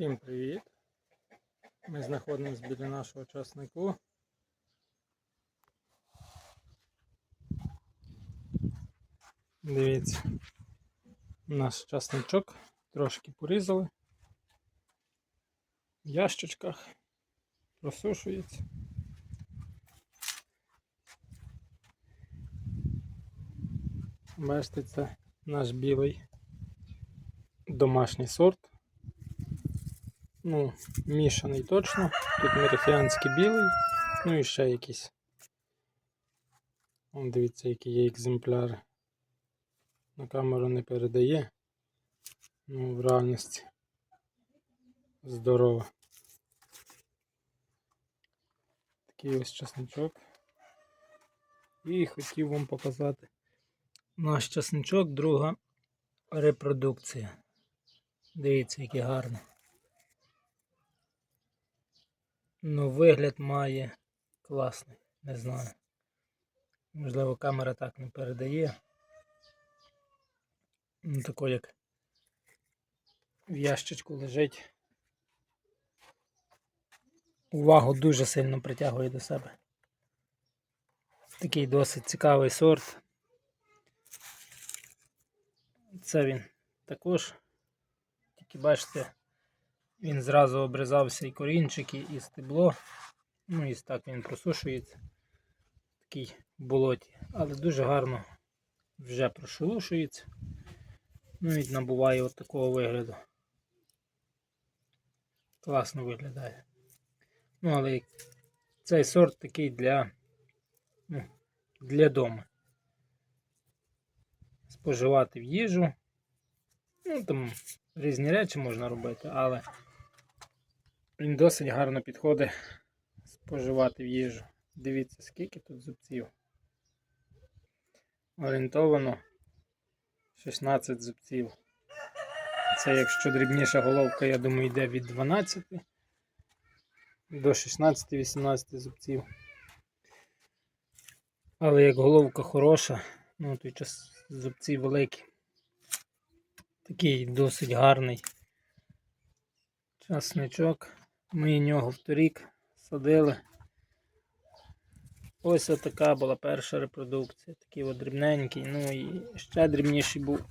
Всім привіт! Ми знаходимося біля нашого часнику. Дивіться, наш часничок трошки порізали. В ящичках просушується. Бачите, це наш білий домашній сорт. Ну, мішаний точно. Тут мерифіанський білий, ну і ще якісь. Дивіться, які є екземпляри. На камеру не передає. Ну, в реальності. Здорово. Такий ось часничок. І хотів вам показати наш часничок, друга репродукція. Дивіться, який гарний. Ну, вигляд має класний, не знаю. Можливо, камера так не передає. Ну, тако як в ящичку лежить. Увагу дуже сильно притягує до себе. Такий досить цікавий сорт. Це він також. Тільки бачите, він зразу обрізався і корінчики, і стебло. Ну і так він просушується. В болоті. Але дуже гарно вже прошелушується. Ну і набуває от такого вигляду. Класно виглядає. Ну, але цей сорт такий для, ну, для дому. Споживати в їжу. Ну, там різні речі можна робити, але він досить гарно підходить споживати в їжу. Дивіться, скільки тут зубців. Орієнтовано 16 зубців. Це якщо дрібніша головка, я думаю, йде від 12 до 16-18 зубців. Але як головка хороша, ну той час зубці великі. Такий досить гарний часничок. Ми нього вторік садили. Ось така була перша репродукція. Такий от дрібненький. Ну і ще дрібніший був.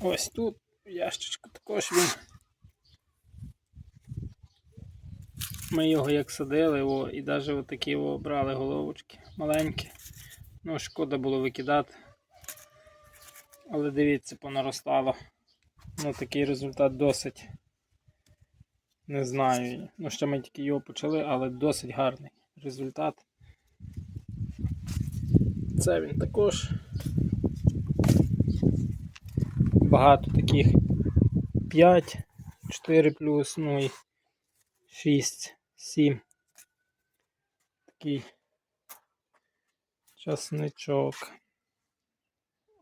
Ось тут ящичку також він. Ми його як садили, о, і навіть отакі о, брали головочки маленькі. Ну, шкода було викидати. Але дивіться, понаростало. Ну, такий результат досить. Не знаю. Ну, ще ми тільки його почали, але досить гарний результат. Це він також. Багато таких 5, 4 плюс, ну і 6, 7. Такий часничок.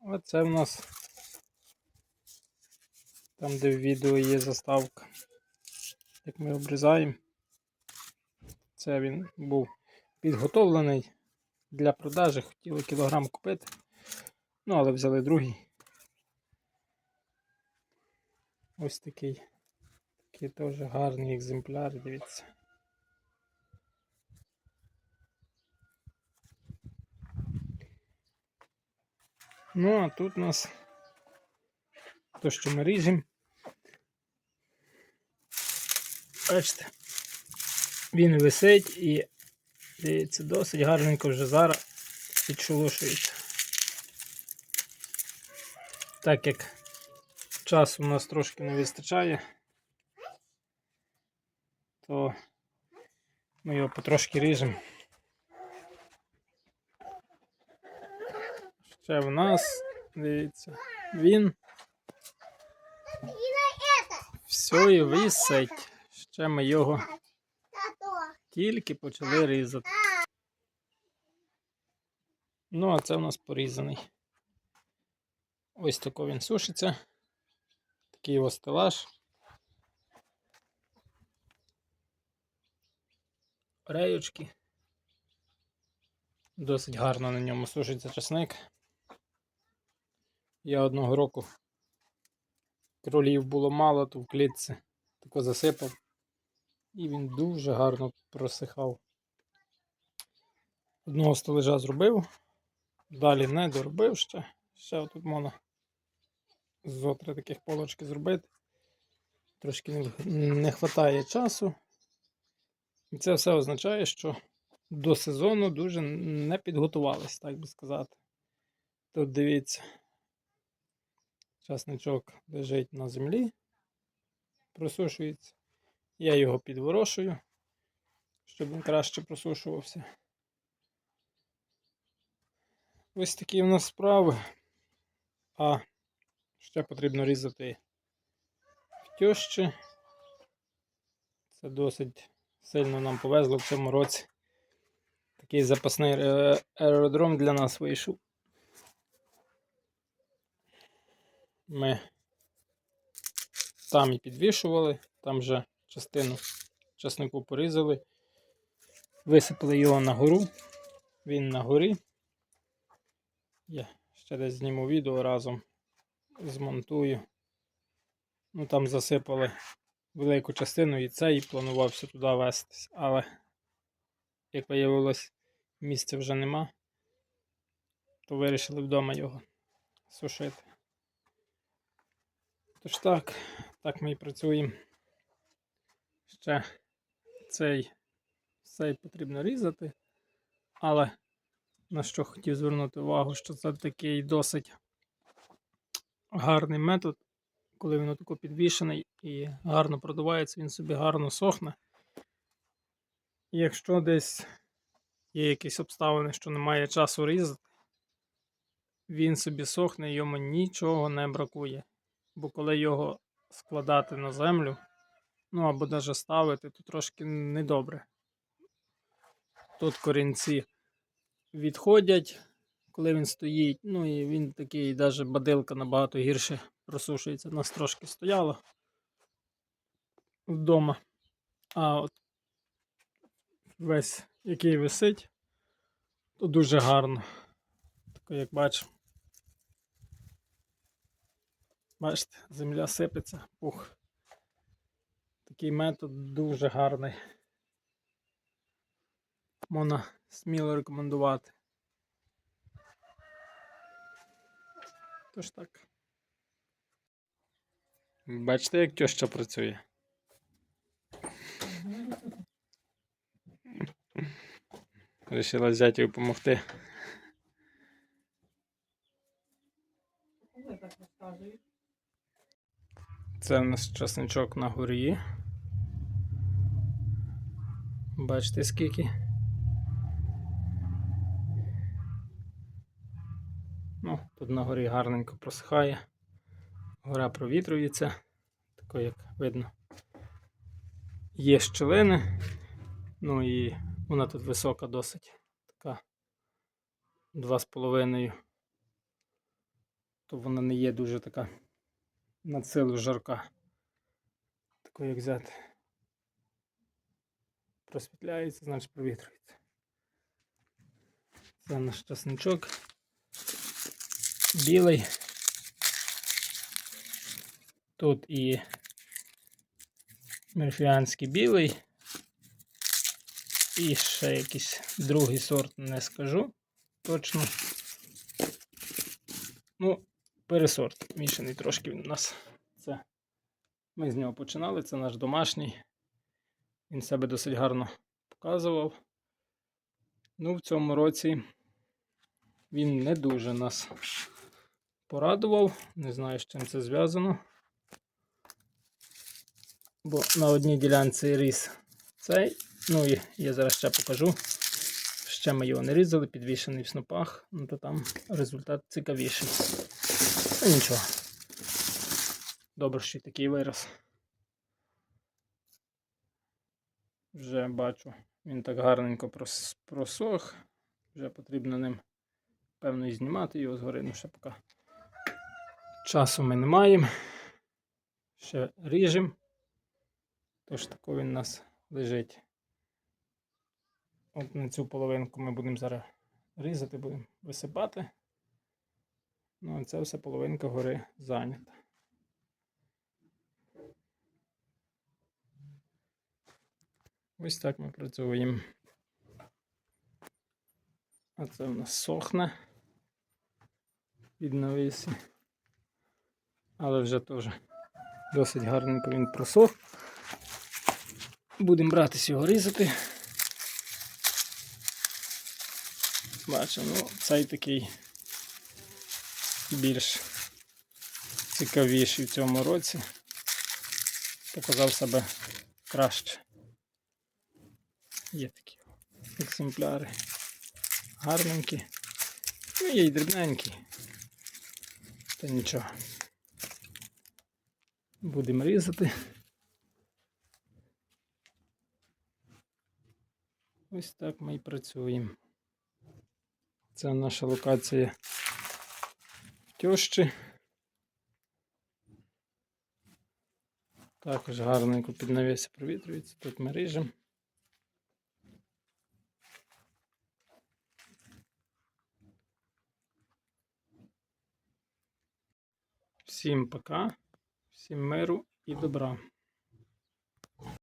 Оце в нас там, де в відео є заставка. Як ми обрізаємо. Це він був підготовлений для продажі. Хотіли кілограм купити. Ну, але взяли другий. Ось такий. Такий теж гарний екземпляр, дивіться. Ну, а тут у нас то, що ми ріжемо. Бачите, він висить і дивіться, досить гарненько вже зараз підшелушується. Так як часу у нас трошки не вистачає, то ми його потрошки ріжемо. Ще в нас, дивіться, він все і висить. Ще ми його тільки почали різати. Ну, а це в нас порізаний. Ось тако він сушиться. Такий його стелаж. Реючки. Досить гарно на ньому сушиться часник. Я одного року кролів було мало, то в клітці тако засипав. І він дуже гарно просихав. Одного столежа зробив, далі не доробив ще. Ще тут можна зо таких полочки зробити. Трошки не, не вистачає часу. І це все означає, що до сезону дуже не підготувались, так би сказати. Тут дивіться, часничок лежить на землі, просушується. Я його підворошую, щоб він краще просушувався. Ось такі в нас справи. А ще потрібно різати в тьощі. Це досить сильно нам повезло в цьому році. Такий запасний е, аеродром для нас вийшов. Ми там і підвішували, там вже частину часнику порізали, висипали його на гору. Він на горі. Я ще десь зніму відео разом змонтую. Ну там засипали велику частину і цей планувався туди вестись, але як виявилось, місця вже нема, то вирішили вдома його сушити. Тож так, так ми і працюємо. Ще цей, цей потрібно різати, але на що хотів звернути увагу, що це такий досить гарний метод, коли він отако підвішений і гарно продувається, він собі гарно сохне. Якщо десь є якісь обставини, що немає часу різати, він собі сохне, йому нічого не бракує. Бо коли його складати на землю, ну або навіть ставити, то трошки недобре. Тут корінці відходять, коли він стоїть. Ну і він такий, навіть бадилка набагато гірше просушується. У нас трошки стояло вдома. А от весь, який висить, то дуже гарно. Тако, як бачимо. Бачите, земля сипеться, пух. Такий метод дуже гарний. Можна сміло рекомендувати. Тож так. Бачите, як теща працює? Рішила зятю допомогти. Коли так розказуєш? Це у нас часничок на горі. Бачите скільки. Ну, тут на горі гарненько просихає. Гора провітрюється. Тако, як видно. Є щілини. Ну і вона тут висока досить. Така 2,5. То вона не є дуже така на силу жарка. Таку як взяти. Просвітляється, значить провітрюється. Це наш часничок. Білий. Тут і мерфіанський білий. І ще якийсь другий сорт не скажу точно. Ну, пересорт мішаний трошки він у нас. Це ми з нього починали, це наш домашній. Він себе досить гарно показував. Ну, в цьому році він не дуже нас порадував. Не знаю, з чим це зв'язано. Бо на одній ділянці ріс цей. Ну і я зараз ще покажу. Ще ми його не різали, підвішений в снопах, ну то там результат цікавіший. Та нічого. Добре, що такий вираз. Вже бачу, він так гарненько просох. Вже потрібно ним, певно, і знімати його згори, ну ще поки часу ми не маємо. Ще ріжемо. Тож тако він у нас лежить. От на цю половинку ми будемо зараз різати, будемо висипати. Ну, а це все половинка гори зайнята. Ось так ми працюємо. А це в нас сохне від навісі. Але вже теж досить гарненько він просох. Будемо братись його різати. Бачимо, ну, цей такий більш цікавіший в цьому році. Показав себе краще. Є такі екземпляри. Гарненькі. Ну, є й дрібненькі. Та нічого. Будемо різати. Ось так ми і працюємо. Це наша локація тьощі. Також гарненько під навісі провітрюється. Тут ми ріжемо. Всім пока, всім миру і добра.